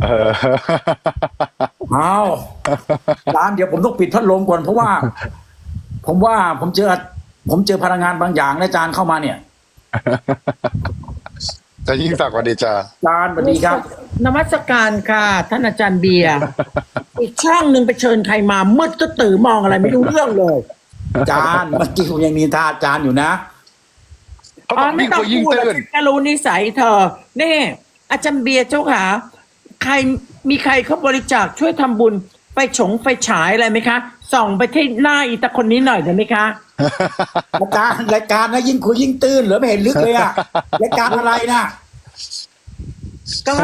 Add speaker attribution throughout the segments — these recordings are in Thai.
Speaker 1: เออ
Speaker 2: เอาร้านเดี๋ยวผมต้องปิดพัดลมก่อนเพราะว่า ผมว่าผมเจอ ผมเจอพลังงานบางอย่างนะอาจารย์เข้ามาเนี่ย
Speaker 1: จะยิ่งสักดิ์สวัสดีจ้า
Speaker 2: อาจารย์สวัสดีครับ
Speaker 3: นมัสการค่ะท่านอาจารย์เบียร์อีกช่องหนึ่งไปเชิญใครมามืดก็ตื่นมองอะไรไม่รู้เรื่องเลย
Speaker 2: อาจารย์เมื่อกี้ผมยังมีท่าอาจารย์อยู่นะ
Speaker 1: เขาบอกยิ่งคุยยิ่ง
Speaker 3: พูด
Speaker 1: ตื่น
Speaker 3: แค่รู้นิสัยเธอ นี่ อาจารย์เบียร์เจ้าขา ใครมีใครเขาบริจาคช่วยทำบุญไปฉงไฟฉายอะไรไหมคะ ส่องไปที่หน้าอีตาคนนี้หน่อยได้ไหมคะ
Speaker 2: อาจารย์รายการนะยิ่งคุยยิ่งตื่นเหรือไม่เห็นลึกเลยอะรายการอะไรนะ
Speaker 3: ก็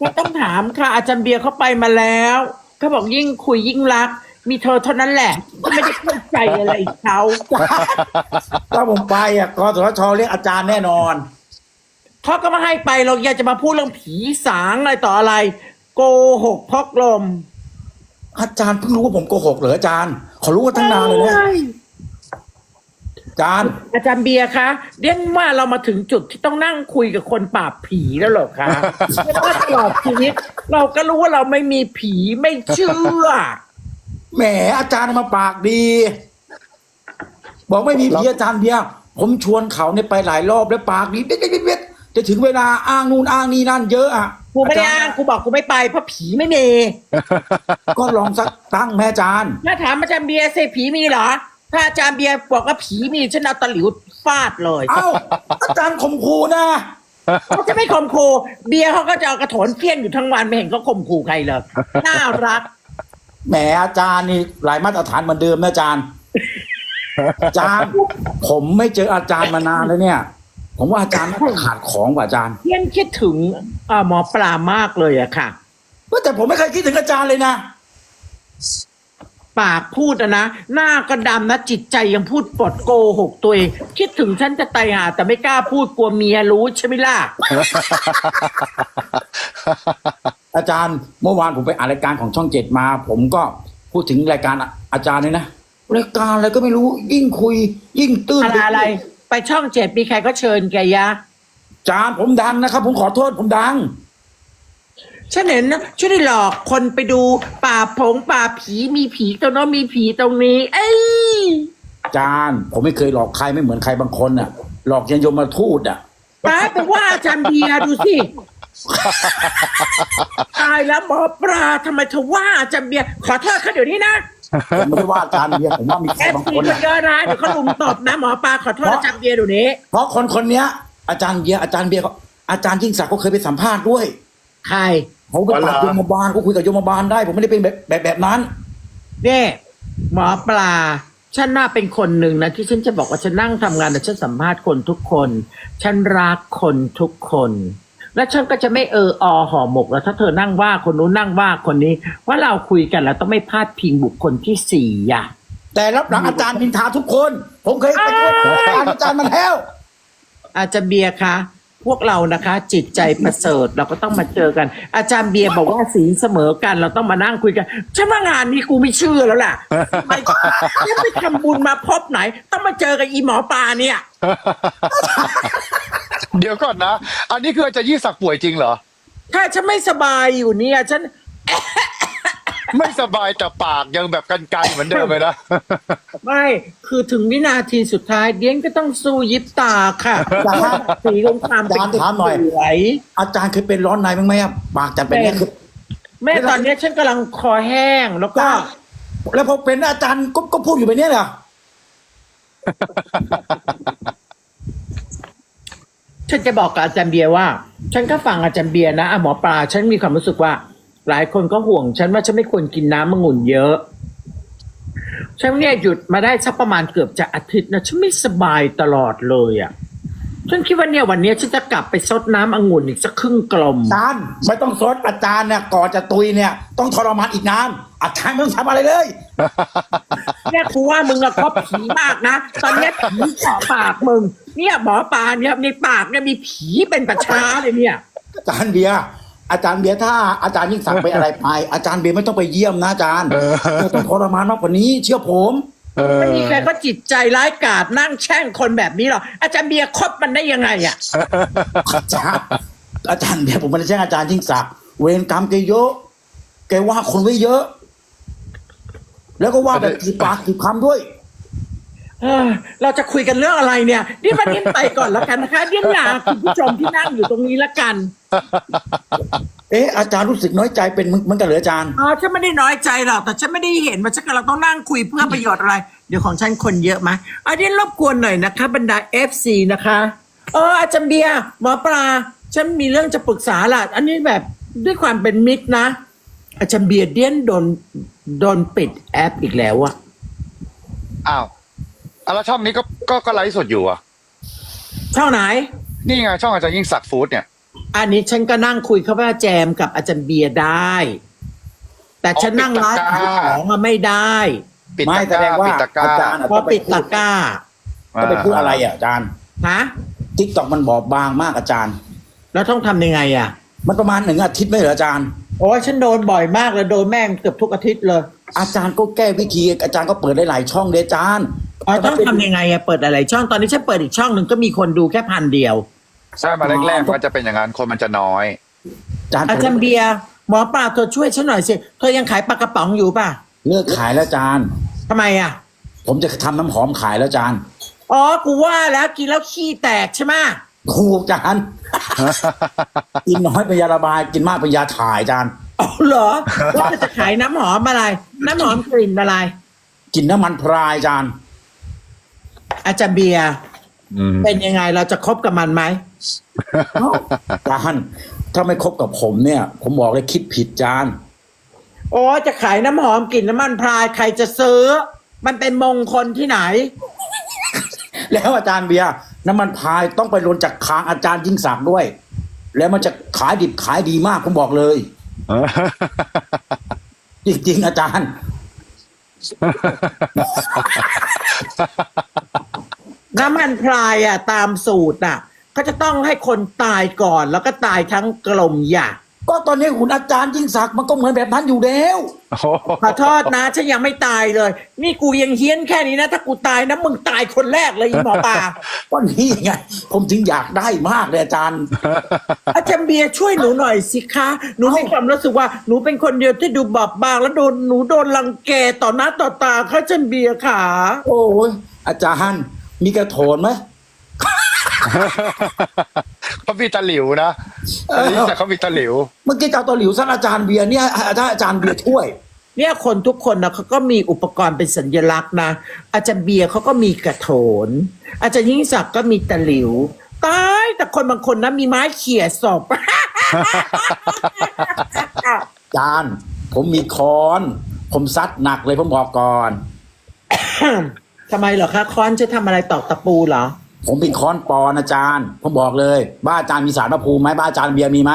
Speaker 3: ก็ต้องถามค่ะ อาจารย์เบียร์เขาไปมาแล้วเขาบอกยิ่งคุยยิ่งรัก มีเธอเท่านั้นแหละไม่ได้เข้าใจอะไรเขา
Speaker 2: ถ้าผมไปอะกสทชเรียกอาจารย์แน่นอน
Speaker 3: เขาก็มาให้ไปเราอยากจะมาพูดเรื่องผีสางอะไรต่ออะไร โกหกพกลม
Speaker 2: อาจารย์เพิ่งรู้ว่าผมโกหกเหรออาจารย์เขารู้ว่าตั้งนานเลยนะอาจารย์
Speaker 3: อาจารย์เบียร์คะเรียกว่าเรามาถึงจุดที่ต้องนั่งคุยกับคนปราบผีแล้วเหรอคะเพราะว่าตลอดชีวิตเราก็รู้ว่าเราไม่มีผีไม่เชื่อ
Speaker 2: แหมอาจารย์มาปากดี บอกไม่มีผีอาจารย์เบียร์ผมชวนเขาเนี่ยไปหลายรอบแล้วปากดีเด็ดเด็ดเด็ด จะถึงเวลาอ้างนู่นอ้างนี่นั่นเยอะอะ
Speaker 3: กูไม่ได้อ้างกูบอกกูไม่ไปเพราะผีไม่มี
Speaker 2: ก็ลองสักตั้งแม่อาจารย์
Speaker 3: ถ้าถามอาจารย์เบียร์เซผีมีเหรอ ถ้าอาจารย์เบียร์บอกว่าผีมีฉันเอาตะหลิวฟาดเลย
Speaker 2: เอ้าอาจารย์ข่มขู่นะ
Speaker 3: เขาจะไม่ข่มขู่เบียร์เขาก็จะเอากระโถนเพี้ยนอยู่ทั้งวันไม่เห็นเขาข่มขู่ใครเลยน่ารัก
Speaker 2: แหมอาจารย์นี่หลายมาตรฐานเหมือนเดิมนะอาจารย์อาจารย์ผมไม่เจออาจารย์มานานแล้วเนี่ย ผมว่าอาจารย์น่าจะขาดของกว่าอาจารย์
Speaker 3: เพี้ยนคิดถึงเอ่อหมอปลามากเลยอะค่ะ
Speaker 2: ว่าแต่ผมไม่เคยคิดถึงอาจารย์เลยนะ
Speaker 3: ปากพูดอะนะ หน้าก็ดำนะจิตใจยังพูดปดโกหกตัวเองคิดถึงฉันจะตายหา แต่ไม่กล้าพูดกลัวเมียรู้ใช่ไหมล่ะ
Speaker 2: อาจารย์เมื่อวานผมไปอ่านรายการของช่องเจ็ดมา ผมก็พูดถึงรายการอาจารย์เลยนะรายการอะไรก็ไม่รู้ยิ่งคุย ยิ่งตื้น
Speaker 3: อะไรอะไร ไปช่องเจ็ดมีใครก็เชิญแกยะ
Speaker 2: อาจารย์ผมดังนะครับ ผมขอโทษผมดัง
Speaker 3: ฉันเห็นนะช่วยได้หลอกคนไปดูป่าผงป่าผีมีผีตรงโน้นมีผีตรงนี้ เอ้ย
Speaker 2: อาจารย์ผมไม่เคยหลอกใครไม่เหมือนใครบางคนน่ะ หลอกยันยมมาทูตอะ
Speaker 3: ตายไปว่าอาจารย์เบียร์ดูสิตายแล้วหมอปลาทำไมเธอว่าอาจารย์เบียร์ขอโทษเขาเดี๋ยวนี้นะ
Speaker 2: ผมไม่ได้ว่าอาจารย์เบียร์ผมว่ามีใค
Speaker 3: เอ
Speaker 2: ร
Speaker 3: ฟ
Speaker 2: บาง
Speaker 3: ซี
Speaker 2: คน
Speaker 3: มัน
Speaker 2: น่ะ
Speaker 3: เยอะนะเดี๋ยวเขาลุมตบนะหมอปลาขอโทษอาจารย์เบียร์เดี๋ยวนี้
Speaker 2: เพราะคนคนเนี้ย อาจารย์เบียร์อาจารย์เบียร์เขาอาจารย์ยิ่งศักดิ์ก็เคยไปสัมภาษณ์ด้วย
Speaker 3: ใคร
Speaker 2: เขาไปปราบโยมบาลเขาคุยกับโยมบาลได้ ผมไม่ได้เป็นแบบแบบแบบนั้น
Speaker 3: เนี่ยหมอปลา ฉันน่าเป็นคนหนึ่งนะ ที่ฉันจะบอกว่าฉันนั่งทำงานแต่ฉันสัมภาษณ์คนทุกคน ฉันรักคนทุกคน และฉันก็จะไม่เอออห่อหมกแล้วถ้าเธอนั่งว่าคนนู้นนั่งว่าคนนี้ ว่าเราคุยกันแล้วต้องไม่พลาดพิงบุคคลที่สี่อะ
Speaker 2: แต่รับหลังอาจารย์นินทาทุกคน ผมเคยไปพูดอาจารย์อาจารย์มันแล้ว
Speaker 3: อาจารย์เบียร์คะพวกเรานะคะ จิตใจประเสริฐเราก็ต้องมาเจอกัน อาจารย์เบียร์บอกว่าศีลเสมอกัน เราต้องมานั่งคุยกันฉันว่างานนี้กูไม่เชื่อแล้วล่ะทำไมฉันไปทำบุญมาพบไหน ต้องมาเจอกับอีหมอปลาเนี่ย
Speaker 1: เดี๋ยวก่อนนะ อันนี้คืออาจารย์ยิ่งศักดิ์ป่วยจริงเหรอ
Speaker 3: ถ้าฉันไม่สบายอยู่เนี่ย ฉัน
Speaker 1: ไม่สบายแต่ปากยังแบบกันๆเหมือนเดิมเลยนะ
Speaker 3: ไม่คือถึงวินาทีสุดท้ายเดียนก็ต้องสู้ยิบตาค่ะ
Speaker 2: อาจารย์
Speaker 3: สีของความเป็น
Speaker 2: อาจารย์ถามหน่อย
Speaker 3: สวย
Speaker 2: อาจารย์เคยเป็นร้อนในบ้างไหมอะปากจัดเป็นเนี่ยคือ
Speaker 3: แม่ตอนเนี้ยฉันกำลังคอแห้งแล้วก็
Speaker 2: แล้วพอเป็นอาจารย์ก็ก็พูดอยู่แบบเนี้ยเหรอ
Speaker 3: ฉันจะบอกกับอาจารย์เบียร์ว่า ฉันก็ฟังอาจารย์เบียร์นะอะหมอปลาฉันมีความรู้สึกว่า หลายคนก็ห่วง ฉันว่าฉันไม่ควรกินน้ำมะงุ่นเยอะฉันเนี่ยหยุดมาได้สักประมาณเกือบจะอาทิตย์นะฉันไม่สบายตลอดเลยอะ ฉันคิดว่าเนี่ยวันเนี้ยฉันจะกลับไปซดน้ำองุ่นอีกสักครึ่งกลม
Speaker 2: อาจารย์ไม่ต้องซดอาจารย์เนี่ยก่อนจะตุยเนี่ยต้องทรมานอีกนานอาจารย์ไม่ต้องทำอะไรเลย
Speaker 3: เนี่ยกูว่ามึงอะคบผีมากนะ ตอนเนี้ยผีเกาะปากมึง เนี่ยหมอปลาเนี่ยในปากเนี่ยมีผีเป็นประชาเลยเนี่ย
Speaker 2: อาจารย์เบียร์อาจารย์เบียร์ถ้าอาจารย์ยิ่งสั่งไปอะไรไป อาจารย์เบียร์ไม่ต้องไปเยี่ยมนะอาจารย์
Speaker 1: เออ
Speaker 2: เราต้องทรมานมากกว่านี้ เชื่อผม
Speaker 1: เออ
Speaker 3: ไม่มีใครก็จิตใจร้ายกาจนั่งแช่งคนแบบนี้หรอกอาจารย์เบียร์คบมันได้ยังไงอะ
Speaker 2: อาจารย์อาจารย์เบียร์ผมไม่ได้แช่งอาจารย์ยิ่งศักดิ์เวรกรรมแกเยอะแกว่าคนไว้เยอะ แล้วก็ว่าแบบกี่ปากกี่คำด้วย
Speaker 3: เอ้อเราจะคุยกันเรื่องอะไรเนี่ยนี่มาเน้นไปก่อนแล้วกันนะคะเน้นหนาคุณผู้ชมที่นั่งอยู่ตรงนี้ละกัน
Speaker 2: เอ๊ะอาจารย์รู้สึกน้อยใจเป็นเหมือนกันเหรืออาจารย์
Speaker 3: อ๋อฉันไม่ได้น้อยใจหรอกแต่ฉันไม่ได้เห็นว่าฉันกำลังต้องนั่งคุยเพื่อประโยชน์อะไร เดี๋ยวของฉันคนเยอะไหมอันนี้รบกวนหน่อยนะคะ บรรดา FC นะคะเอออาจารย์เบียร์หมอปลาฉันมีเรื่องจะปรึกษาล่ะอันนี้แบบด้วยความเป็นมิตรนะ อาจารย์เบียร์เดียนโดนโดนปิดแอปอีกแล้วอะ
Speaker 1: อ้าว อะแล้วช่องนี้ก็ก็ก็ไลฟ์สดอยู่อะ
Speaker 3: ช่องไหน
Speaker 1: นี่ไงช่องอาจารย์ยิ่งศักดิ์ฟู้ดเนี่ย
Speaker 3: อันนี้ฉันก็นั่งคุยเขาว่าแจมกับอาจารย์เบียร์ได้ แต่ฉันนั่งไลฟ์ขายของอะไม่ได้
Speaker 1: ปิด
Speaker 2: ไม่
Speaker 1: ตะ
Speaker 2: แส
Speaker 1: ก
Speaker 2: ด
Speaker 1: ร้าง
Speaker 2: ว่า
Speaker 1: ปิดตะกร้า
Speaker 2: อาจารย์อะ
Speaker 3: เพราะปิดตะกร้า
Speaker 2: ก็ไปพูดอะไรอะอาจารย์
Speaker 3: ฮะ
Speaker 2: ทิกตอกมันบอบบางมากอาจารย์
Speaker 3: แล้วต้องทำยังไงอะ
Speaker 2: มันประมาณหนึ่งอาทิตย์ไม่เหรออาจารย์
Speaker 3: โอ้ยฉันโดนบ่อยมากเลยโดนแม่งเกือบทุกอาทิตย์เลย
Speaker 2: อาจารย์ก็แก้วิธีอาจารย์ก็เปิดได้หลายช่องเลยอาจารย์
Speaker 3: อ๋อต้องทำยังไงอะเปิดอะไรช่องตอนนี้ฉันเปิดอีกช่องหนึ่งก็มีคนดูแค่พันเดียว
Speaker 1: ใช่มาแรกๆมันก็จะเป็นอย่างนั้นคนมันจะน้อย
Speaker 2: อาจารย์
Speaker 3: อาจารย์เบียร์หมอปลาเธอช่วยฉันหน่อยสิเธอยังขายปลากระป๋องอยู่ป่ะ
Speaker 2: เลิกขายแล้วอาจารย์
Speaker 3: ทำไมอะ
Speaker 2: ผมจะทำน้ำหอมขายแล้วอาจารย์
Speaker 3: อ๋อกูว่าแล้วกินแล้วขี้แตกใช่ไหม
Speaker 2: ถูกอาจารย์กินน้อยเป็นยาระบายกินมากเป็นยาถ่ายอาจารย์
Speaker 3: อ๋อเหรอว่าเธอจะขายน้ำหอมอะไร น้ำหอมกลิ่นอะไร
Speaker 2: กินน้ำมันพรายอาจารย์
Speaker 3: อาจารย์เบียร์
Speaker 1: อืม
Speaker 3: เป็นยังไงเราจะคบกับมันไหม
Speaker 2: อาจารย์ถ้าไม่คบกับผมเนี่ย ผมบอกเลยคิดผิดอาจารย์
Speaker 3: โอ้จะขายน้ำหอมกลิ่นน้ำมันพรายใครจะซื้อ มันเป็นมงคลที่ไหน
Speaker 2: แล้วอาจารย์เบียร์น้ำมันพรายต้องไปลนจากคางอาจารย์ยิ่งศักดิ์ด้วย แล้วมันจะขายดิบขายดีมากผมบอกเลยจริงๆอาจารย์
Speaker 3: น้ำมันพรายอะตามสูตรอะเขาจะต้องให้คนตายก่อนแล้วก็ตายทั้งกลมอย่า
Speaker 2: ก็ตอนนี้หุ่นอาจารย์ยิ่งศักดิ์มันก็เหมือนแบบนั้นอยู่แล้ว
Speaker 3: ขอโทษนะฉันยังไม่ตายเลย นี่กูยังเฮี้ยนแค่นี้นะ ถ้ากูตายนะมึงตายคนแรกเลยอีหมอปลา
Speaker 2: ก็นี่ไงผมถึงอยากได้มากเลยอาจารย์
Speaker 3: อาจารย์เบียร์ช่วยหนูหน่อยสิคะหนูมีความรู้สึกว่าหนูเป็นคนเดียวที่ดูบอบบางแล้วโดนหนูโดนรังแกต่อหน้าต่อตาค่ะอาจารย์เบียร์ค่ะ
Speaker 2: โอ้ยอาจารย์ มีกระโถนไหม
Speaker 1: เขามีตะหลิวนะอาจารย์ยิ่งศักดิ์เขามีตะหลิว
Speaker 2: เมื่อกี้เจ้าตัวหลิวสั้นอาจารย์เบียร์เนี่ยอาจารย์อาจารย์เบียร์ช่วย
Speaker 3: เนี่ยคนทุกคนนะเขาก็มีอุปกรณ์เป็นสัญลักษณ์นะ อาจารย์เบียร์เขาก็มีกระโถน อาจารย์ยิ่งศักดิ์ก็มีตะหลิวตายแต่คนบางคนนะมีไม้เขี่ยศพ
Speaker 2: อาจารย์ผมมีค้อน ผมซัดหนักเลยผมบอกก่อน
Speaker 3: ทำไมเหรอคะค้อนจะทำอะไรตอกตะปูเหรอ
Speaker 2: ผมเป็นค้อนปอนอาจารย์ ผมบอกเลย บ้านอาจารย์มีสารพระภูมิไหมบ้านอาจารย์เบียร์มีไหม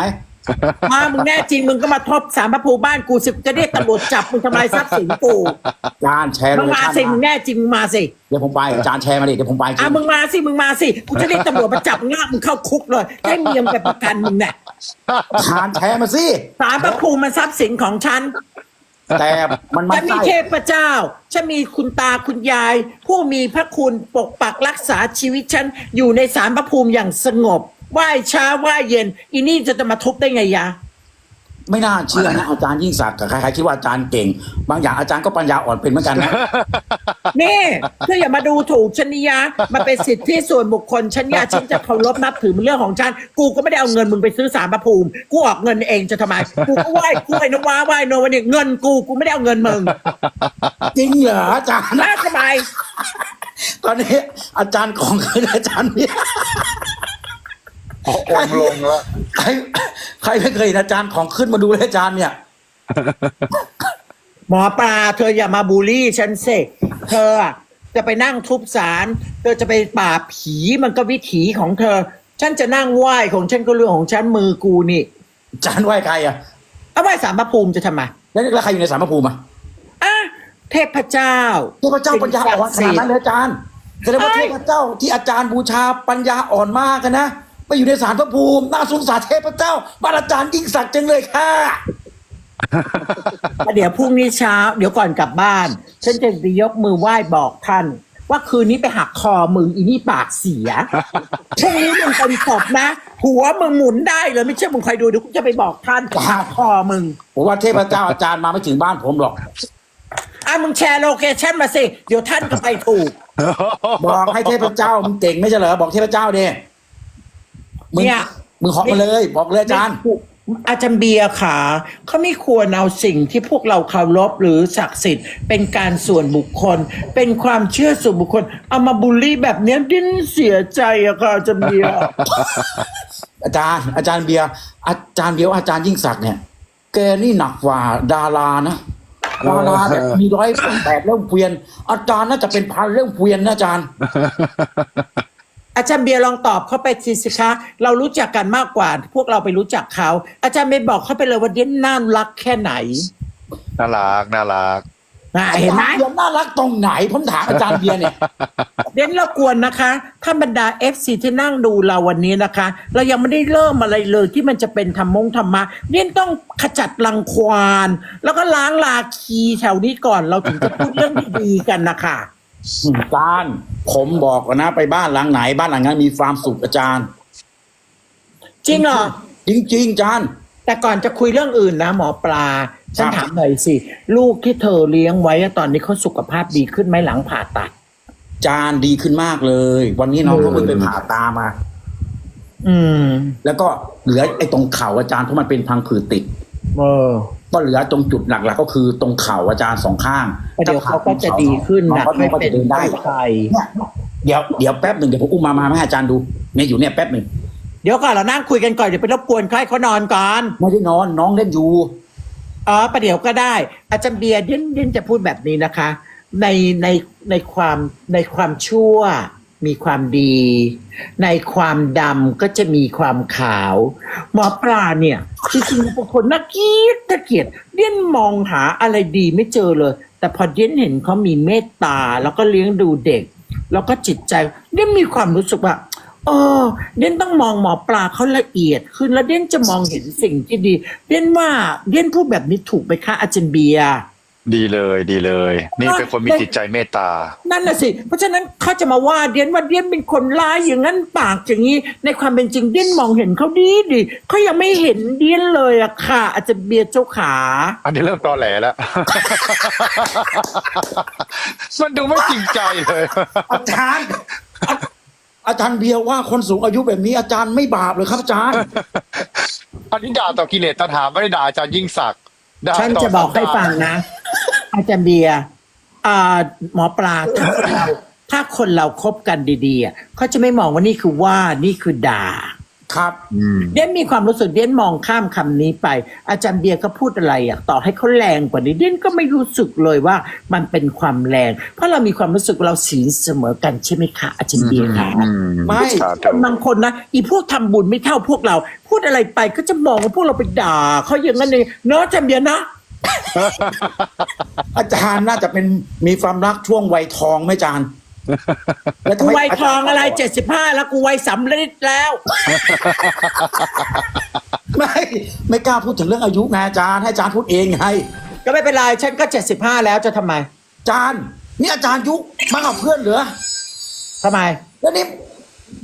Speaker 3: มามึงแน่จริงมึงก็มาทบสารพระภูมิบ้านกูสิจะเรียกตำรวจจับมึงทำลายทรัพย์สินกู
Speaker 2: อาจารย์แชร์โล
Speaker 3: มึง
Speaker 2: เค
Speaker 3: มา
Speaker 2: ชั่น
Speaker 3: สิมึง
Speaker 2: มา
Speaker 3: แน่จริงมึงมาสิ
Speaker 2: เดี๋ยวผมไปอาจารย์แชร์มาดิเดี๋ยวผมไปจริ
Speaker 3: อะ
Speaker 2: ง
Speaker 3: มึงมาสิมึงมาสิกูจะเรียกตำรวจมาจับงามึงเข้าคุกเลยให้เมียมงไปประกันมึงเนี่ย
Speaker 2: อาจารย์แชร์มาสิ
Speaker 3: สารพระภูมิมันทรัพย์สินของฉัน
Speaker 2: แต่มันมั
Speaker 3: ฉั
Speaker 2: น
Speaker 3: นมี
Speaker 2: ใช่
Speaker 3: เทพเจ้า ฉันมีคุณตาคุณยาย ผู้มีพระคุณปกปักรักษาชีวิตฉัน อยู่ในสารพระภูมิอย่างสงบ ไหว้เช้าไหว้เย็น อีนี่จะจะมาทุบได้ไงยะ
Speaker 2: ไม่น่าเชื่อนะอาจารย์ยิ่งศักดิ์กับใครๆคิดว่าอาจารย์เก่ง บางอย่างอาจารย์ก็ปัญญาอ่อนเป็นเหมือนกันนะ
Speaker 3: นี่เธออย่ามาดูถูกฉันนิยะมันเป็นสิทธิส่วนบุคคลฉันยาฉันจะเคารพนับถือมันเรื่องของฉันกูก็ไม่ได้เอาเงินมึงไปซื้อสารพระภูมิกูออกเงินเองจะทำไมกูก็ไหว้กล้วยน้ำว้าไหว้โนวันนี้เงินกูกูไม่ได้เอาเงินมึง
Speaker 2: จริงเหรออาจารย์
Speaker 3: น่าสบาย
Speaker 2: ตอนนี้อาจารย์ของคืนอาจารย์เนี่ย
Speaker 1: องค์ลงแล้ว
Speaker 2: ใครใครไม่เคยเห็นอาจารย์ของขึ้นมาดูเลยอาจารย์เนี่ย
Speaker 3: หมอปลาเธออย่ามาบูลลี่ฉันสิเธออะจะไปนั่งทุบสารเธอจะไปป่าบผีมันก็วิถีของเธอ ฉันจะนั่งไหว้ของฉันก็เรื่องของฉันมือกูนี่
Speaker 2: อาจารย์ไหว้ใครอะ
Speaker 3: เอาไหว้สารพระภูมิจะทำไม
Speaker 2: แล้วแล้วใครอยู่ในสารพระภูมิอะ
Speaker 3: อะเทพเจ้า
Speaker 2: เทพเจ้าปัญญาอ่อนขนาดนั้นเลยอาจารย์แสดงว่าเทพเจ้าที่อาจารย์บูชาปัญญาอ่อนมากกันนะ ไปอยู่ในสารพระภูมิ น่าสงสารเทพเจ้าบ้านอาจารย์ยิ่งศักดิ์จังเลยค่ะ
Speaker 3: เดี๋ยวพรุ่งนี้เช้า เดี๋ยวก่อนกลับบ้าน ฉันจะไปยกมือไหว้บอกท่าน ว่าคืนนี้ไปหักคอมึงอีนี่ปากเสียพรุ่งนี้มึงเป็นศพนะ หัวมึงหมุนได้เลยไม่เชื่อมึงคอยดูเดี๋ยวกูจะไปบอกท่านหักคอมึง
Speaker 2: ผมว่าเทพเจ้าอาจารย์มาไม่ถึงบ้านผมหรอก
Speaker 3: อะมึงแชร์โลเคชั่นมาสิ เดี๋ยวท่านก็ไปถูก
Speaker 2: บอกให้เทพเจ้ามึงเก่งไม่ใช่เหรอบอกเทพเจ้าดิ มึง
Speaker 3: เนี่ย
Speaker 2: มึงขอมาเลย บอกเลยอาจารย์
Speaker 3: อาจารย์เบียร์ขาเขาไม่ควรเอาสิ่งที่พวกเราเคารพหรือศักดิ์สิทธิ์ เป็นการส่วนบุคคล เป็นความเชื่อส่วนบุคคล เอามาบูลลี่แบบเนี้ยดิ้นเสียใจอะค่ะอาจารย์เบียร์
Speaker 2: อาจารย์ อาจารย์เบียร์อาจารย์เบียร์ว่าอาจารย์ยิ่งศักดิ์เนี่ยแกนี่หนักกว่าดารานะดาราแบบมีร้อยแปดเรื่องเกวียน อาจารย์น่าจะเป็นพันเรื่องเกวียนนะอาจารย์
Speaker 3: อาจารย์เบียร์ลองตอบเขาไปสิสิคะ เรารู้จักกันมากกว่า พวกเราไปรู้จักเขา อาจารย์ไม่บอกเขาไปเลยว่าเด่นน่ารักแค่ไหน
Speaker 1: น่ารักน่ารัก
Speaker 3: อะเห็นไหม
Speaker 2: อาจารย์เบียร์น่ารักตรงไหนผมถามอาจารย์เบียร์เนี่ย
Speaker 3: เด่นเรากวนนะคะท่านบรรดาเอฟซีที่นั่งดูเราวันนี้นะคะ เรายังไม่ได้เริ่มอะไรเลยที่มันจะเป็นธรรมงธรรมะเด่นต้องขจัดรังควาน แล้วก็ล้างลาคีแถวนี้ก่อนเราถึงจะพูดเรื่องดีๆกันนะคะ
Speaker 2: อาจารย์ผมบอกก่อนนะ ไปบ้านหลังไหน บ้านหลังนั้นมีความสุขอาจารย์
Speaker 3: จริงเหรอ
Speaker 2: จริงๆอาจารย์
Speaker 3: แต่ก่อนจะคุยเรื่องอื่นนะ หมอปลา ฉัน
Speaker 2: ครับ
Speaker 3: ถามหน่อยสิ ลูกที่เธอเลี้ยงไว้อะตอนนี้เขาสุขภาพดีขึ้นไหมหลังผ่าตัด
Speaker 2: อาจารย์ดีขึ้นมากเลย วันนี้น้องเขาเพิ่งไปผ่าตามา
Speaker 3: อืม
Speaker 2: แล้วก็เหลือไอ้ตรงเข่าอาจารย์เพราะมันเป็นพังผืดติด
Speaker 3: เออ
Speaker 2: ก็เหลือตรงจุดหลักๆก็คือตรงเข่าอาจารย์สองข้าง
Speaker 3: เดี๋ยวเขาก็จะดีขึ้น
Speaker 2: น้อง
Speaker 3: นะ
Speaker 2: ก็น้องก็จะเดินได้
Speaker 3: ใคร
Speaker 2: เนี่ยเดี๋ยวเดี๋ยวแป๊บหนึ่งเดี๋ยวผมอุ้มมามาให้อาจารย์ดูเนี่ยอยู่เนี่ยแป๊บหนึ่ง
Speaker 3: เดี๋ยวก่อนเรานั่งคุยกันก่อนเดี๋ยวไปรบกวนใครเขานอนก่อน
Speaker 2: ไม่ได้นอนน้องเล่นอยู่
Speaker 3: อ๋อประเดี๋ยวก็ได้ อาจารย์เบียร์เด่นเด่นจะพูดแบบนี้นะคะ ในในในความในความชั่ว มีความดี ในความดำก็จะมีความขาว หมอปลาเนี่ยจริงๆเป็นคนน่าเกลียดน่าเกลียดเด่นมองหาอะไรดีไม่เจอเลย แต่พอเด่นเห็นเขามีเมตตาแล้วก็เลี้ยงดูเด็ก แล้วก็จิตใจเด่นมีความรู้สึกว่าเออเด่นต้องมองหมอปลาเขาละเอียดขึ้นแล้วเด่นจะมองเห็นสิ่งที่ดี เด่นว่าเด่นพูดแบบนี้ถูกไหมคะอาจารย์เบียร์
Speaker 1: ดีเลยดีเลย นี่เป็นคนมีจิตใจเมตตา
Speaker 3: นั่นน่ะสิ เพราะฉะนั้นเขาจะมาว่าเดียนว่าเดียนเป็นคนร้ายอย่างนั้นปากอย่างนี้ ในความเป็นจริงเดียนมองเห็นเขาดีดีเขายังไม่เห็นเดียนเลยอะค่ะ อาจจะเบียร์เจ้าขา
Speaker 1: อันนี้เริ่มตอแหลแล้ว มันดูไม่จริงใจเลย
Speaker 2: อาจารย์อาอาจารย์เบียร์ว่าคนสูงอายุแบบนี้อาจารย์ไม่บาปเลยครับอาจารย์
Speaker 1: อันนี้ด่าต่อกิเลสตัณหาไม่ได้ด่าอาจารย์ยิ่งศักดิ์ด่า
Speaker 3: ฉัน
Speaker 1: ต่
Speaker 3: จะบอกให้ฟังนะ อาจารย์เบียร์อ่าหมอปลาถ้าคนเราถ้าคนเราคบกันดีๆอะเขาจะไม่มองว่านี่คือว่านี่คือด่า
Speaker 2: ครับ
Speaker 1: อืม
Speaker 3: เดียนมีความรู้สึกเดียนมองข้ามคำนี้ไป อาจารย์เบียร์ก็พูดอะไรอะต่อให้เขาแรงกว่านี้เดียนก็ไม่รู้สึกเลยว่ามันเป็นความแรง เพราะเรามีความรู้สึกเราศีลเสมอกันใช่ไหมคะอาจารย์เบียร์คะ
Speaker 1: อืม
Speaker 2: ไม่
Speaker 1: สา
Speaker 3: ค
Speaker 1: ธุ
Speaker 3: นบางคนนะอีพวกทำบุญไม่เท่าพวกเรา พูดอะไรไปก็จะมองว่าพวกเราไปด่าเขาอย่างนั้นเลยเนาะอาจารย์เบียร์นะ
Speaker 2: อาจารย์น่าจะเป็นมีความรักช่วงวัยทองไหมอาจารย์แล้วทำ
Speaker 3: กู
Speaker 2: ไม
Speaker 3: วัยทองอะไรเจ็ดสิบห้าแล้วกูวัยสำเร็จแล้ว
Speaker 2: ไม่ไม่กล้าพูดถึงเรื่องอายุไงอาจารย์ให้อาจารย์พูดเองไง
Speaker 3: ก็ไม่เป็นไรฉันก็เจ็ดสิบห้าแล้วจะทำไม
Speaker 2: อาจารย์นี่อาจารย์ยุคมากกว่าเพื่อนเหรอ
Speaker 3: ทำไม
Speaker 2: แล้วนี่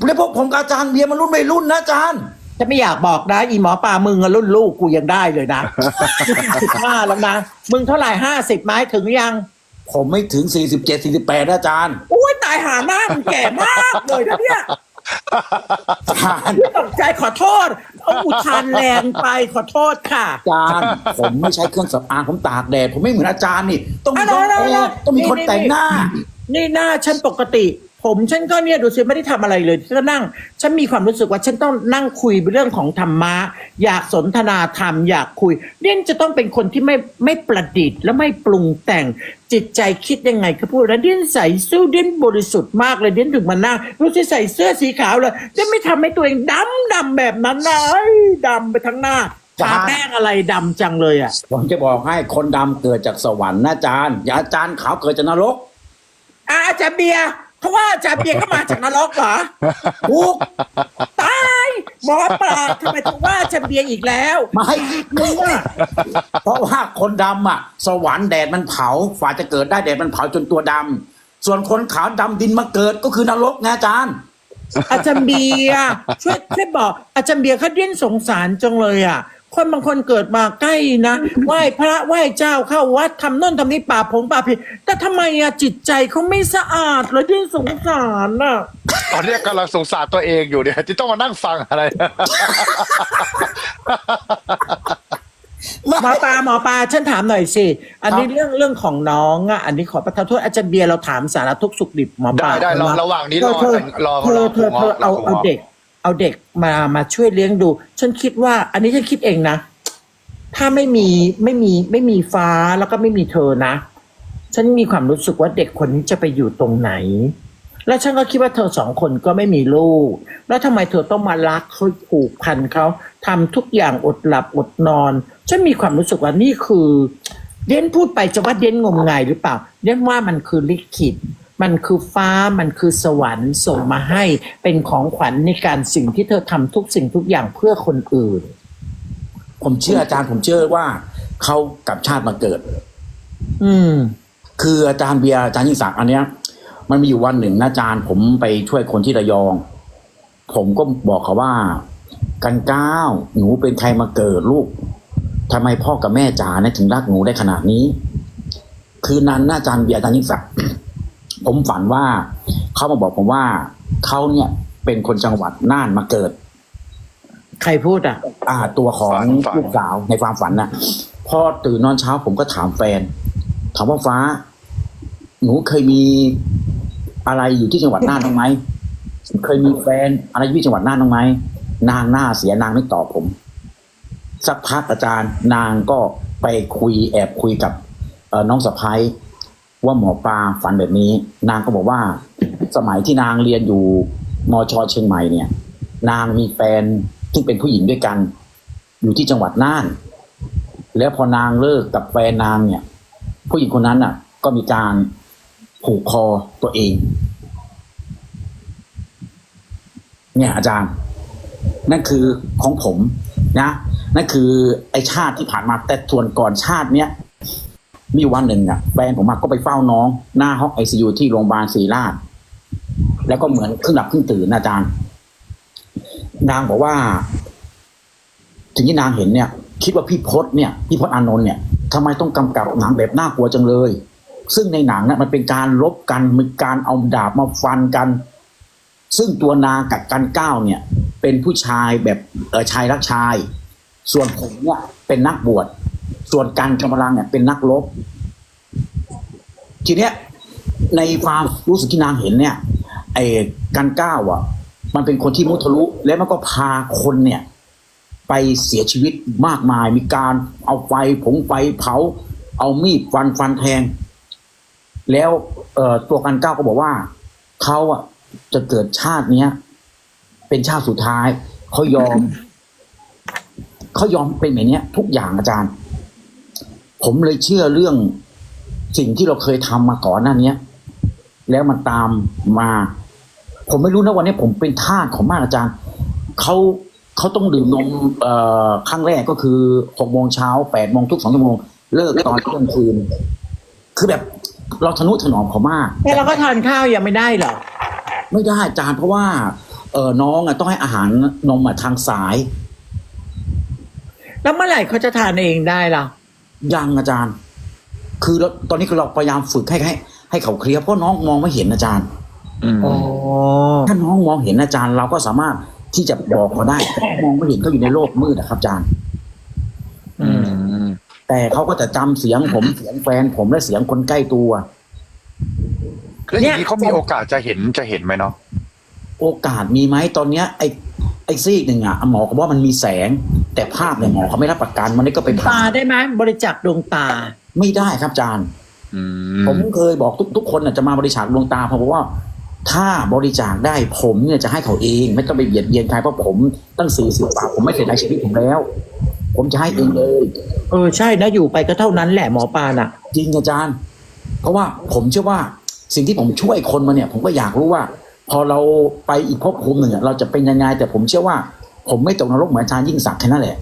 Speaker 2: แล้วพวกผมกับอาจารย์เบียร์มันรุ่นไม่รุ่นนะอาจารย์
Speaker 3: ฉันไม่อยากบอกนะอีหมอปลามึงอะรุ่นลูกกูยังได้เลยนะ สิบห้าแล้วนะมึงเท่าไหร่ห้าสิบไม้ถึงยัง
Speaker 2: ผมไม่ถึง 47 48นะอาจารย์
Speaker 3: อุ้ยตายหาหน้ามึงแก่มากเลยนะเนี่ย
Speaker 2: อาจารย์
Speaker 3: ตกใจขอโทษเอาอุทานแรงไปขอโทษค่ะ
Speaker 2: อาจารย์ผมไม่ใช้เครื่องสำอางผมตากแดดผมไม่เหมือนอาจารย์นี่ ต้องมี
Speaker 3: อะ
Speaker 2: คน
Speaker 3: เดี๋ยว
Speaker 2: แอ
Speaker 3: เดี๋ยว
Speaker 2: ร์ต้องมีคน
Speaker 3: นี่
Speaker 2: แต่งหน้า
Speaker 3: นี่หน้าฉันปกติ ผมฉันก็เนี่ยดูสิไม่ได้ทำอะไรเลยก็นั่ง ฉันมีความรู้สึกว่าฉันต้องนั่งคุยเรื่องของธรรมะ อยากสนทนาธรรม อยากคุยเด่นจะต้องเป็นคนที่ไม่ไม่ประดิษฐ์ และไม่ปรุงแต่งจิตใจคิดยังไงก็พูดแล้วเด่นใส่สู้เด่นบริสุทธิ์มากเลยเด่นถึงมานั่งรู้สิใส่เสื้อสีขาวเลยเด่นไม่ทำให้ตัวเองดำดำแบบนั้นนะเอ้ยดำไปทั้งหน้าทาแป้งอะไรดำจังเลยอะ
Speaker 2: ผมจะบอกให้คนดำเกิดจากสวรรค์นะอาจารย์อย่าอาจารย์ขาวเกิดจากนรก
Speaker 3: อาอาจารย์เบียร์ เขาว่าอาจารย์เบียร์ก็มาจากนรกเหรอ
Speaker 2: ถูก
Speaker 3: ตายหมอปลาทำไมถึงว่าอาจารย์เบียร์อีกแล้ว
Speaker 2: มาให้มึงอะเพราะว่าคนดำอะ สวรรค์แดดมันเผาฝ่าจะเกิดได้แดดมันเผาจนตัวดำส่วนคนขาวดำดินมาเกิดก็คือนรกไงอาจารย์
Speaker 3: อาจารย์เบียร์ช่วยช่วยบอกอาจารย์เบียร์เขาดิ้นสงสารจังเลยอะ คนบางคนเกิดมาใกล้นะไหว้พระไหว้เจ้าเข้าวัดทำโน่นทำนี่ป่าผงป่าผิดแต่ทำไมอะจิตใจเขาไม่สะอาดเลยดิ้นสงสารอะ
Speaker 1: ตอนนี้กำลังสงสารตัวเองอยู่เนี่ยที่ต้องมานั่งฟังอะไร
Speaker 3: หมอปลาหมอปลาฉันถามหน่อยสิ อันนี้
Speaker 2: ครับ
Speaker 3: เรื่องเรื่องของน้องอะอันนี้ขอประทานโทษอาจารย์เบียร์เราถามสารทุกข์สุขดิบหมอปลา
Speaker 1: ได้ได้ระระหว่างนี้รอ
Speaker 3: เธอ
Speaker 1: รอ
Speaker 3: เธอเธอเธอ
Speaker 1: รอ
Speaker 3: เอา
Speaker 1: รอ
Speaker 3: เอาเด็ก เอาเด็กมามาช่วยเลี้ยงดู ฉันคิดว่า อันนี้ฉันคิดเองนะ ถ้าไม่มีไม่มีไม่มีฟ้าแล้วก็ไม่มีเธอนะ ฉันมีความรู้สึกว่าเด็กคนนี้จะไปอยู่ตรงไหน แล้วฉันก็คิดว่าเธอสองคนก็ไม่มีลูก แล้วทำไมเธอต้องมารักเขาผูกพันเขาทำทุกอย่างอดหลับอดนอน ฉันมีความรู้สึกว่านี่คือ เด่นพูดไปจะว่าเด่นงมงายหรือเปล่า เด่นว่ามันคือลิขิต มันคือฟ้ามันคือสวรรค์ส่งมาให้เป็นของขวัญในการสิ่งที่เธอทำทุกสิ่งทุกอย่างเพื่อคนอื่น
Speaker 2: ผมเชื่ออาจารย์ผมเชื่อว่าเขากลับชาติมาเกิด
Speaker 3: อืม
Speaker 2: คืออาจารย์เบียร์อาจารย์ยิ่งศักดิ์อันเนี้ย มันมีอยู่วันหนึ่งนะอาจารย์ผมไปช่วยคนที่ระยอง ผมก็บอกเขาว่า กันก้าวหนูเป็นใครมาเกิดลูกทำไมพ่อกับแม่จ๋าเนี่ยถึงรักหนูได้ขนาดนี้ คืนนั้นนะอาจารย์เบียร์อาจารย์ยิ่งศักดิ์ ผมฝันว่าเขามาบอกผมว่าเขาเนี่ยเป็นคนจังหวัดน่านมาเกิด
Speaker 3: ใครพูดอะ
Speaker 2: อ่า ตัวของ
Speaker 1: ฝันฝัน
Speaker 2: ลูกสาวในความฝันนะพอตื่นนอนเช้าผมก็ถามแฟน ถามว่าฟ้า หนูเคยมีอะไรอยู่ที่จังหวัดน่านบ้างไหมเคยมีแฟนอะไรอยู่ที่จังหวัดน่านบ้างไหมนางหน้าเสียนางไม่ตอบผม สักพักอาจารย์ นางก็ไปคุยแอบคุยกับเอ่อน้องสะพ้าย ว่าหมอปลาฝันแบบนี้ นางก็บอกว่า สมัยที่นางเรียนอยู่มชเชียงใหม่เนี่ย นางมีแฟนที่เป็นผู้หญิงด้วยกัน อยู่ที่จังหวัดน่าน แล้วพอนางเลิกกับแฟนนางเนี่ย ผู้หญิงคนนั้นน่ะ ก็มีการผูกคอตัวเอง เนี่ยอาจารย์ นั่นคือของผมนะนั่นคือไอชาติที่ผ่านมาแต่ส่วนก่อนชาติเนี้ย มีวันหนึ่งอะแฟนผมก็ไปเฝ้าน้อง หน้าห้องไอซียูที่โรงพยาบาลศรีราช แล้วก็เหมือนครึ่งหลับครึ่งตื่นนะอาจารย์นางบอกว่าสิ่งที่นางเห็นเนี่ย คิดว่าพี่พศเนี่ยพี่พศอานนท์เนี่ยทำไมต้องกำกับหนังแบบน่ากลัวจังเลย ซึ่งในหนังน่ะมันเป็นการลบกันมีการเอาดาบมาฟันกัน ซึ่งตัวนางกับกันก้าวเนี่ย เป็นผู้ชายแบบเออชายรักชาย ส่วนผมเนี่ยเป็นนักบวช ส่วนการกำลังเนี่ยเป็นนักรบ ทีเนี้ยในความรู้สึกที่นางเห็นเนี่ย ไอ้กันก้าวอะ มันเป็นคนที่มุทะลุ แล้วมันก็พาคนเนี่ย ไปเสียชีวิตมากมาย มีการเอาไฟผงไฟเผา เอามีดฟันฟันแทง แล้วเอ่อตัวกันก้าวก็บอกว่าเขาอะจะเกิดชาติเนี้ย เป็นชาติสุดท้ายเขายอมเขายอมเป็นแบบนี้ยทุกอย่างอาจารย์ ผมเลยเชื่อเรื่องสิ่งที่เราเคยทำมาก่อนหน้าเนี้ยแล้วมันตามมา ผมไม่รู้นะวันนี้ผมเป็นทาสของมากอาจารย์เขาเขาต้องดื่มนมเอ่อครั้งแรกก็คือหกโมงเช้าแปดโมงทุกสองชั่วโมง เลิกตอนเที่ยงคืน คือแบบเราทนุถนอมเขามาก
Speaker 3: แต่เราก็ทานข้าวยังไม่ได้เหรอ
Speaker 2: ไม่ได้อาจารย์เพราะว่าเออน้องอะต้องให้อาหารนมอะทางสาย
Speaker 3: แล้วเมื่อไหร่เขาจะทานเองได้ล่ะ
Speaker 2: ยังอาจารย์ คือเราตอนนี้คือเราพยายามฝึกให้ให้ให้เขาเคลียร์เพราะน้องมองไม่เห็นอาจารย์
Speaker 1: อืม
Speaker 3: อ๋อ
Speaker 2: ถ้าน้องมองเห็นอาจารย์ เราก็สามารถที่จะบอกเขาได้แต่มองไม่เห็นเขาอยู่ในโลกมืดอะครับอาจารย์
Speaker 1: อืม
Speaker 2: แต่เขาก็จะจำเสียงผมเสียงแฟนผมและเสียงคนใกล้ตัว
Speaker 1: แล้วอย่างนี้เขามีโอกาสจะเห็นจะเห็นไหมเนาะ
Speaker 2: โอกาสมีไหมตอนเนี้ย ไอ้ไอ้ซีกหนึ่งอะหมอเขาบอกว่ามันมีแสง แต่ภาพเนี่ยหมอเขาไม่รับประกันมันนี่ก็ไป
Speaker 3: ตา
Speaker 2: ผ่า
Speaker 3: ได้ไหมบริจาคดวงตา
Speaker 2: ไม่ได้ครับอาจารย์
Speaker 1: อื
Speaker 2: ผมเคยบอกทุกทุกคนน่ะจะมาบริจาคดวงตาผมบอกว่า ถ้าบริจาคได้ผมเนี่ยจะให้เขาเอง ไม่ต้องไปเบียดเบียนใครเพราะผมตั้งสี่สิบกว่าผมไม่เสียดายชีวิตผมแล้ว ผมจะให้เองเลย
Speaker 3: เออใช่นะอยู่ไปก็เท่านั้นแหละหมอปลาน่ะ
Speaker 2: จริงอาจารย์ เพราะว่าผมเชื่อว่าสิ่งที่ผมช่วยคนมาเนี่ย ผมก็อยากรู้ว่า พอเราไปอีกภพภูมิหนึ่งอะเราจะเป็นยังไงแต่ผมเชื่อว่า ผมไม่ตกนรกเหมือนอาจารย์ยิ่งศักดิ์แค่นั้นแหละ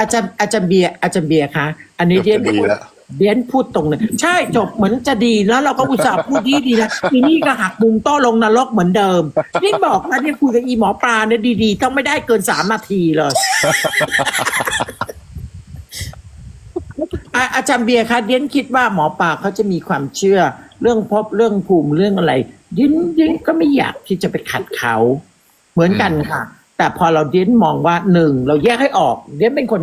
Speaker 3: อาจารย์อาจารย์เบียร์อาจารย์เบียร์คะอันนี้
Speaker 1: เกื
Speaker 3: เรีย
Speaker 1: อบ
Speaker 3: น
Speaker 1: จะดีแล้ว
Speaker 3: เดียนพูดตรงเลยใช่จบเหมือนจะดีแล้วเราก็อุตส่าห์พูดดีดีๆนะทีนี่ก็หักมุมโต้ลงนรกเหมือนเดิมนี่บอกว่าเนี่ยคุยกับอีหมอปลาเนี่ยดีๆ ต้องไม่ได้เกินสามนาทีเลยอะอาจารย์เบียร์คะเดียนคิดว่าหมอปลาเขาจะมีความเชื่อ เรื่องพบเรื่องภูมิเรื่องอะไรเดียนเดียนก็ไม่อยากที่จะไปขัดเขา เหมือนกันค่ะ แต่พอเราเดียนมองว่าหนึ่งเราแยกให้ออกเดียนเป็นคน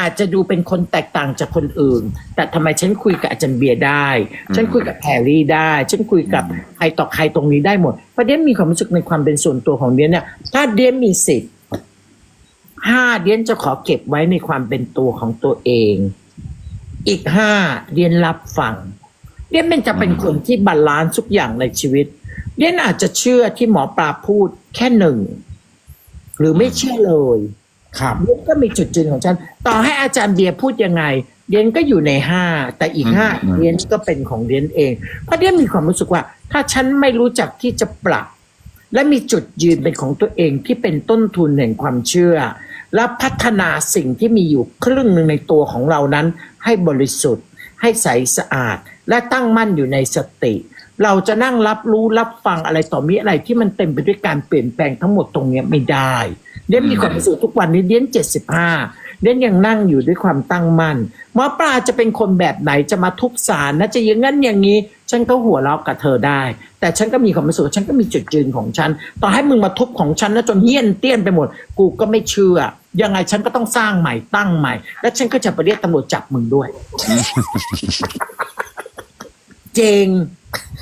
Speaker 3: อาจจะดูเป็นคนแตกต่างจากคนอื่น แต่ทำไมฉันคุยกับอาจารย์เบียร์ได้ ฉันคุยกับแพรรี่ได้ ฉันคุยกับใครต่อใครตรงนี้ได้หมดเพราะเดียนมีความรู้สึกในความเป็นส่วนตัวของเดียนเนี่ยถ้าเดียนมีสิทธิ์ห้าเดียนจะขอเก็บไว้ในความเป็นตัวของตัวเอง อีกห้าเรียนรับฟังเรียนเป็นจะเป็นคนที่บาลานซ์ทุกอย่างในชีวิต เรียนอาจจะเชื่อที่หมอปลาพูดแค่หนึ่ง หรือไม่เชื่อเลย
Speaker 2: ครับ
Speaker 3: เรียนก็มีจุดยืนของฉัน ต่อให้อาจารย์เบียร์พูดยังไงเรียนก็อยู่ในห้าแต่อีกห้า
Speaker 1: อืม
Speaker 3: เรียนก็เป็นของเรียนเอง เพราะเรียนมีความรู้สึกว่า ถ้าฉันไม่รู้จักที่จะปรับ และมีจุดยืนเป็นของตัวเองที่เป็นต้นทุนแห่งความเชื่อ และพัฒนาสิ่งที่มีอยู่ครึ่งหนึ่งในตัวของเรานั้น ให้บริสุทธิ์ ให้ใสสะอาด และตั้งมั่นอยู่ในสติ เราจะนั่งรับรู้รับฟังอะไรต่อมีอะไรที่มันเต็มไปด้วยการเปลี่ยนแปลงทั้งหมดตรงเนี้ยไม่ได้เดียนมีความรู้สึกทุกวันนี้เดียนเจ็ดสิบห้าเดียนยังนั่งอยู่ด้วยความตั้งมั่นหมอปลาจะเป็นคนแบบไหนจะมาทุบสารนะจะอย่างนั้นอย่างนี้ ฉันก็หัวเราะกับเธอได้ แต่ฉันก็มีความรู้สึกว่าฉันก็มีจุดยืนของฉัน ต่อให้มึงมาทุบของฉันนะจนเหี้ยนเตี้ยนไปหมด กูก็ไม่เชื่อ ยังไงฉันก็ต้องสร้างใหม่ตั้งใหม่ และฉันก็จะไปเรียกตำรวจจับมึงด้วย เจง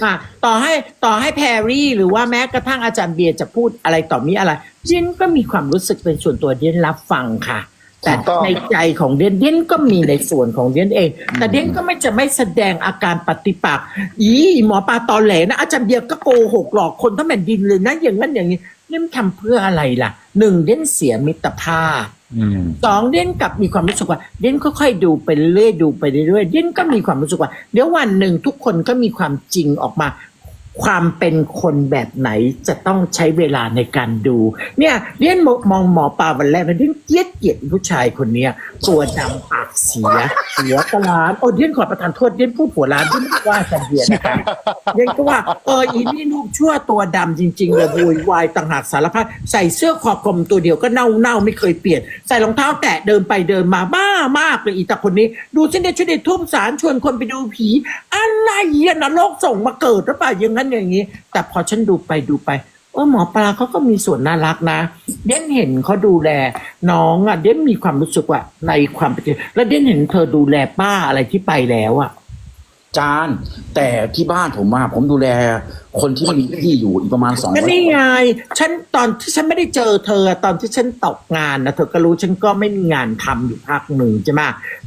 Speaker 3: อะต่อให้ต่อให้แพรรี่ หรือว่าแม้กระทั่งอาจารย์เบียร์จะพูดอะไรต่อมีอะไรเดียนก็มีความรู้สึกเป็นส่วนตัวเดียนรับฟังค่ะ แต่
Speaker 1: ถูกต้อง
Speaker 3: ในใจของเดียนเดียนก็มีในส่วนของเดียนเอง แต่เดียนก็ไม่จะไม่แสดงอาการปฏิปักษ์อีหมอปลาตอแหลนะอาจารย์เบียร์ก็โกหกหลอกคนทั้งแผ่นดินเลยนะอย่างนั้นอย่างนี้เดียนทำเพื่ออะไรล่ะหนึ่งเดียนเสียมิตรภาพ
Speaker 1: อืม
Speaker 3: สองเด่นกลับมีความรู้สึกว่า เด่นค่อยๆดูไปเรื่อยดูไปเรื่อยๆเด่นก็มีความรู้สึกว่า เดี๋ยววันหนึ่งทุกคนก็มีความจริงออกมา ความเป็นคนแบบไหนจะต้องใช้เวลาในการดู เนี่ยเด่นมองหมอปลาวันแรกนะเด่นเกลียดเกลียดผู้ชายคนเนี้ยตัวดำปากเสียเสียกระลานโอ้เด่นขอประทานโทษเด่นพูดหัวล้านเด่ไม่ว่าจะเบียนะคะยังก็ว่าเอออีนี่ลูกชั่วตัวดำจริงๆเลยโวยวายต่างหากสารพัดใส่เสื้อคอกลมตัวเดียวก็เน่าเน่าไม่เคยเปลี่ยน ใส่รองเท้าแตะเดินไปเดินมาบ้ามากเลยอีตาคนนี้ ดูสิเนี่ยช่วยเด็ดทุ่มสารชวนคนไปดูผี อะไรอะนรกส่งมาเกิดหรือเปล่าอย่างนั้นอย่างนี้ แต่พอฉันดูไปดูไปเออหมอปลาเขาก็มีส่วนน่ารักนะ เด่นเห็นเขาดูแล น้องอะเด่นมีความรู้สึกว่าในความเป็นจริงแล้วเด่นเห็นเธอดูแลป้าอะไรที่ไปแล้วอะ
Speaker 2: จาน แต่ที่บ้านผมมาผมดูแลคนที่ไม่มีที่อยู่อีกประมาณสอง
Speaker 3: ก็นี่ไงฉันตอนที่ฉันไม่ได้เจอเธอตอนที่ฉันตกงานนะเธอก็รู้ฉันก็ไม่มีงานทำอยู่พักหนึ่งใช่ไหม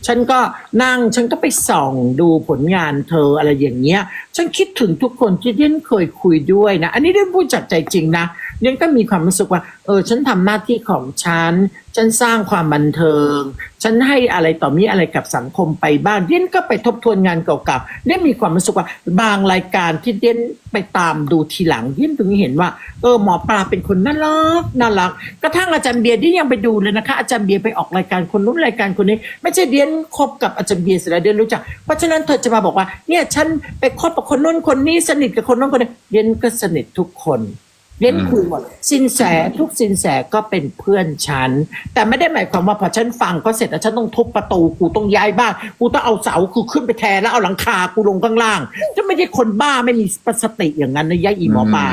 Speaker 3: ฉันก็นั่งฉันก็ไปส่องดูผลงานเธออะไรอย่างเงี้ย ฉันคิดถึงทุกคนที่เด่นเคยคุยด้วยนะ อันนี้เด่นพูดจากใจจริงนะเด่นก็มีความรู้สึกว่า เออ ฉันทำหน้าที่ของฉัน ฉันสร้างความบันเทิง ฉันให้อะไรต่อมีอะไรกับสังคมไปบ้างเด่นก็ไปทบทวนงานเก่าๆเด่นมีความรู้สึกว่าบางรายการที่เด่นไปตามดูทีหลังเด่นถึงเห็นว่าเออหมอปลาเป็นคนน่ารักน่ารักกระทั่งอาจารย์เบียร์ที่ยังไปดูเลยนะคะ อาจารย์เบียร์ไปออกรายการคนนู้นรายการคนนี้ ไม่ใช่เดียนคบกับอาจารย์เบียร์เสร็จแล้วเดียนรู้จักเพราะฉะนั้นเธอจะมาบอกว่าเนี่ยฉันไปคบกับคนนู้นคนนี้สนิทกับคนนู้นคนนี้เดียนก็สนิททุกคน เล่นคุยหมดสินแสทุกสินแสก็เป็นเพื่อนฉัน แต่ไม่ได้หมายความว่าพอฉันฟังก็เสร็จแล้วฉันต้องทุบประตูกูต้องย้ายบ้านกูต้องเอาเสากูขึ้นไปแทนแล้วเอาหลังคากูลงข้างล่างจะไม่ใช่คนบ้าไม่มีสติอย่างนั้นนะยายอีหมอปลา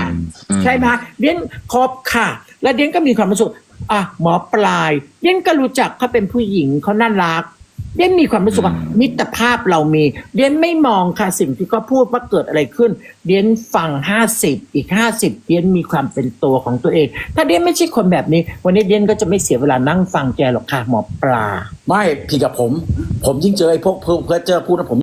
Speaker 1: อืม
Speaker 3: ใช่ไหมเดียนครบค่ะ แล้วเดียนก็มีความรู้สึกอะหมอปลายเดียนก็รู้จักเขาเป็นผู้หญิงเขาน่ารัก เดียนมีความรู้สึกว่ามิตรภาพเรามี เดียนไม่มองค่ะสิ่งที่เขาพูดว่าเกิดอะไรขึ้น เดียนฟังห้าสิบอีกห้าสิบเดียนมีความเป็นตัวของตัวเอง ถ้าเดียนไม่ใช่คนแบบนี้ วันนี้เดียนก็จะไม่เสียเวลานั่งฟังแกหรอกค่ะหมอปลา
Speaker 2: ไม่ผิดกับผม ผมยิ่งเจอไอ้พวกเพื่อเจอพูดนะผม